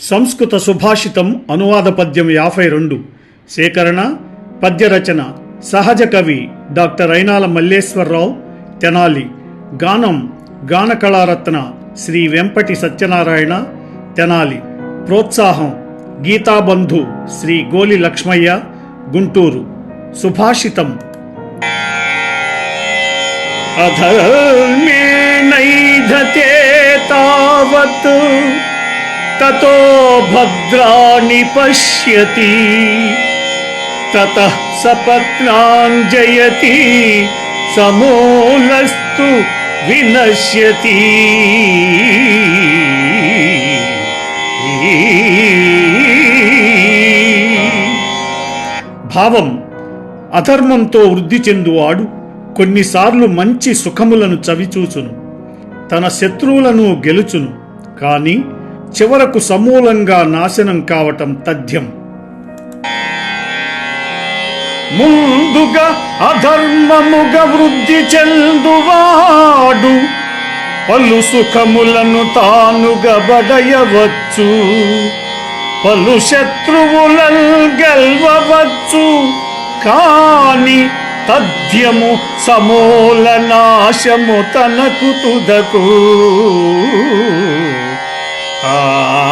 సంస్కృత సుభాషితం అనువాద పద్యం యాభై రెండు. సేకరణ పద్యరచన సహజ కవి డాక్టర్ అయినాల మల్లేశ్వరరావు తెనాలి. గానం గానకళారత్న శ్రీ వెంపటి సత్యనారాయణ తెనాలి. ప్రోత్సాహం గీతాబంధు శ్రీ గోలి లక్ష్మయ్య గుంటూరు. సుభాషితం. అధర్మేణైధతే తావత్ తతో భద్రాణి పశ్యతి తతః సపత్నాంజయతి సమూలస్తు వినశ్యతి భావం అధర్మంతో వృద్ధి చెందువాడు కొన్నిసార్లు మంచి సుఖములను చవిచూచును తన శత్రువులను గెలుచును కానీ చివరకు సమూలంగా నాశనం కావటం తథ్యం. ముందుగా అధర్మముగ వృద్ధి చెందువాడు. పలు సుఖములను తానుగా బడయవచ్చు. పలు శత్రువులను గెల్వవచ్చు. కాని తథ్యము సమూల నాశము తనకు తుదకు. 啊